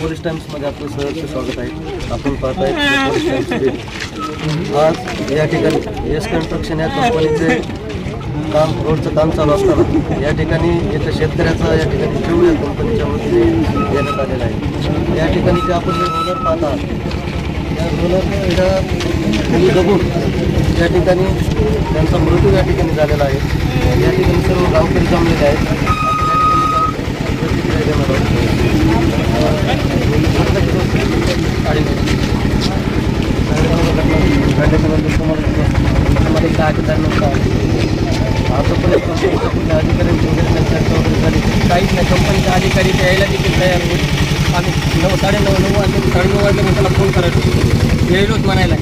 Police टाइम्समध्ये आपलं सहर्ष स्वागत आहे. आपण पाहत आहे आज या ठिकाणी एस कन्स्ट्रक्शन या कंपनीचे काम रोडचं काम चालू असताना या ठिकाणी एका शेतकऱ्याचा या ठिकाणी जीव या कंपनीच्या वतीने देण्यात आलेला आहे. या ठिकाणी जे आपण जे रोलर पाहता आहात त्या रोलरच्या खाली या ठिकाणी त्यांचा मृत्यू या ठिकाणी झालेला आहे. या ठिकाणी सर्व गावकरी जमलेले आहेत. काहीच नाही कंपनीचे अधिकारी ते यायला देखील तयार होईल आम्ही नऊ साडेनऊ नऊ वाजले साडेनऊ वाजले मग त्याला फोन करायचो येईलोच म्हणायला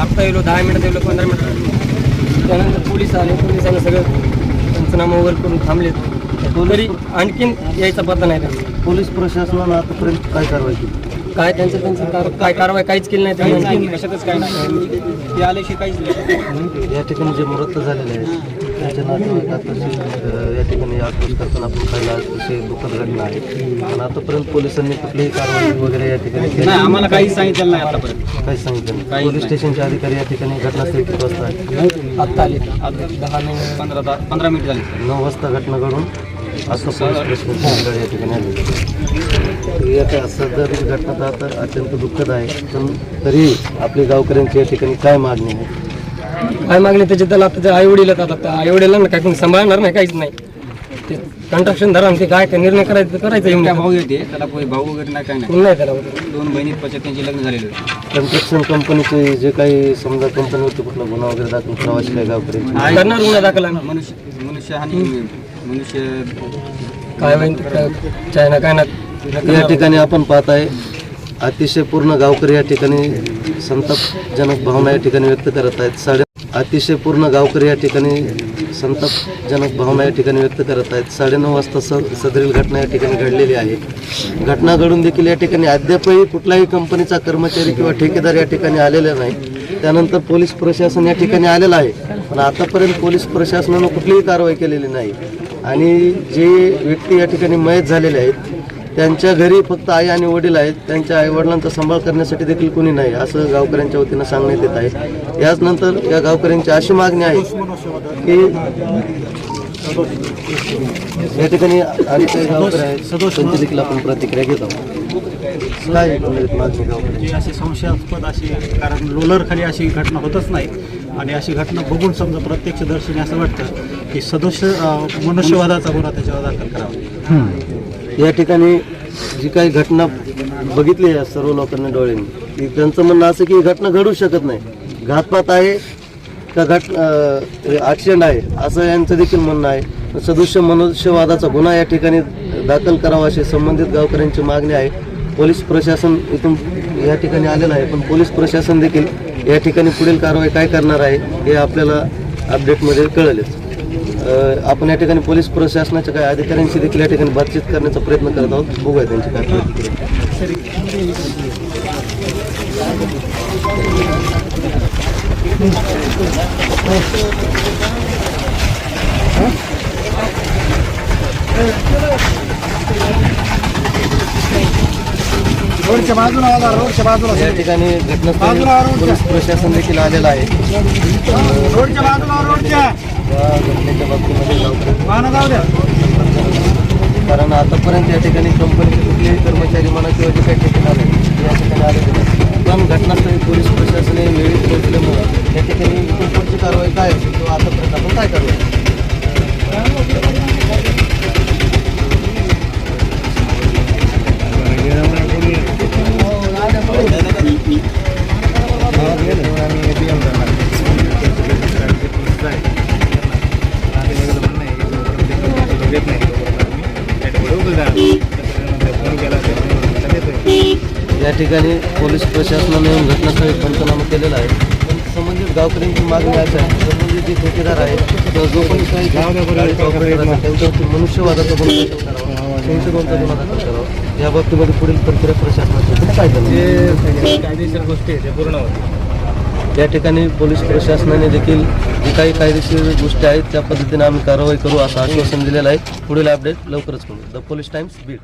आत्ता येलो दहा मिनटात येलो पंधरा मिनटात त्यानंतर पोलीस आले पोलिसांना सगळं पंचनामा वगैरे करून थांबले तरी आणखीन यायचा पत्ता नाही त्यांचा पोलीस प्रशासनानं आतापर्यंत काय कारवाई केली? काय त्यांचं त्यांचं कार- काय कारवाई काहीच केली नाही त्यांनी. कशातच काय नाही. ते आल्याशी काहीच नाही. या ठिकाणी जे मृत झालेले आहेत त्यांच्या नातेवाईक आताशी अं, या ठिकाणी आक्रोश करताना आपण पाहिला अतिशय दुःखद घटना आहे. आणि आतापर्यंत पोलिसांनी कुठलीही कारवाई वगैरे या ठिकाणी केली नाही आम्हाला काहीच सांगितलं नाही आतापर्यंत. काहीच सांगितलं नाही. पोलीस. स्टेशनचे अधिकारी या ठिकाणी घटनास्थळी किती वाजता आहेत आत्ता आले दहा मिनिट पंधरा ता- पंधरा मिनिट झाली. नऊ वाजता घटना घडून आता पोलीस स्टेशनची गाडी या ठिकाणी आली. या काय सदर घटना तर आता अत्यंत दुःखद आहे. पण तरी आपली गावकऱ्यांची या ठिकाणी काय मागणी आहे? काय मागणी त्याचे त्याला आता आई वडील आता. आई वडिलांना काय कोणी सांभाळणार नाही काहीच नाही. ते कंट्रक्शन धरा आणि ते काय काय निर्णय करायचं ते करायचं येऊन त्या भाऊ येते त्याला कोणी भाऊ वगैरे नाही काय नाही. कोण नाही त्याला दोन बहिणी पश्चात त्यांचे लग्न झालेले होते. कन्स्ट्रक्शन कंपनीचे जे काही समजा कंपनीवरती कुठला गुन्हा वगैरे दाखल करावा अशी काही गावकऱ्यांची करणार गुन्हा दाखल आहे. मनुष्य मनुष्य हानी मनुष्य काय होईल ते काय- चायना काय ना या ठिकाणी आपण पाहत आहे अतिशय पूर्ण गावकरी या ठिकाणी संतापजनक भावना या ठिकाणी व्यक्त करत आहेत. साडे अतिशय पूर्ण गावकरी या ठिकाणी संतापजनक भावना या ठिकाणी व्यक्त करत आहेत. साडेनऊ वाजता स सदरील घटना या ठिकाणी घडलेली आहे. घटना घडून देखील या ठिकाणी अद्यापही कुठलाही कंपनीचा कर्मचारी किंवा ठेकेदार या ठिकाणी आलेला नाही. त्यानंतर पोलीस प्रशासन या ठिकाणी आलेलं आहे. पण आतापर्यंत पोलीस प्रशासनानं कुठलीही कारवाई केलेली नाही. आणि जे व्यक्ती या ठिकाणी मयत झालेले आहेत त्यांच्या घरी फक्त आई आणि वडील आहेत. त्यांच्या आई वडिलांचा सांभाळ करण्यासाठी देखील कोणी नाही असं गावकऱ्यांच्या वतीनं सांगण्यात येत आहे. याच नंतर या गावकऱ्यांची अशी मागणी आहे की या ठिकाणी आणि काही गावकरी आहेत. त्यांची देखील आपण प्रतिक्रिया घेत आहोत. काय एकंदरीत मागणी गावकऱ्यांची? अशी संशयास्पद अशी कारण रोलर खाली अशी घटना होतच नाही. आणि अशी घटना बघून समजा प्रत्यक्षदर्शीने असं वाटतं की सदस्य अं, मनुष्यवादाचा गुन्हा त्याच्यावर दाखल करावा. या ठिकाणी जी काही घटना बघितली आहे सर्व लोकांनी डोळ्यांनी की त्यांचं म्हणणं असं की ही घटना घडू शकत नाही. घातपात आहे का घट ॲक्सिडेंट आहे असं यांचं देखील म्हणणं आहे. सदृश्य मनुष्यवादाचा गुन्हा या ठिकाणी दाखल करावा अशी संबंधित गावकऱ्यांची मागणी आहे. पोलीस प्रशासन इथून या ठिकाणी आलेलं आहे पण पोलीस प्रशासन देखील या ठिकाणी पुढील कारवाई काय करणार आहे हे आपल्याला अपडेटमध्ये कळलेच. आपण या ठिकाणी पोलीस प्रशासनाच्या काही अधिकाऱ्यांशी देखील या ठिकाणी बातचीत करण्याचा प्रयत्न करत आहोत. बघूया त्यांची काय प्रतिक्रिया रोडच्या बाजूला आला रोडच्या बाजूला. या ठिकाणी घटनास्थळी पोलीस प्रशासन देखील आलेलं आहे. रोडच्या बाजूला रोडच्या या घटनेच्या बाबतीमध्ये गावकरी वाहनं जाऊ द्या कारण आतापर्यंत या ठिकाणी कंपनीचे कुठलेही कर्मचारी म्हणा किंवा जे काही ठिकाण आहे ते या ठिकाणी आलेले नाही पण घटनास्थळी पोलीस प्रशासन हे वेळीच पोहोचल्यामुळं या ठिकाणी इथून पुढची कारवाई काय असेल किंवा आतापर्यंत आपण काय कारवाई या ठिकाणी पोलीस प्रशासनाने येऊन घटनास्थळी पंचनामा केलेला आहे. पण संबंधित गावकऱ्यांची मागणी अशी आहे संबंधित जे ठेकेदार आहेत किंवा जो कोणी काही त्यांच्यावरती मनुष्यवादाचा गुन्हा दाखल करावा संशोधनचा गुन्हा दाखल करावा. या बाबतीमध्ये पुढील प्रक्रिया प्रशासनाची काय करणार? कायदेशीर गोष्टी ते पूर्ण होते या ठिकाणी पोलीस प्रशासनाने देखील जी काही कायदेशीर गोष्टी आहेत त्या पद्धतीने आम्ही कारवाई करू असं आश्वासन दिलेलं आहे. पुढील अपडेट लवकरच करू. The police times Beed.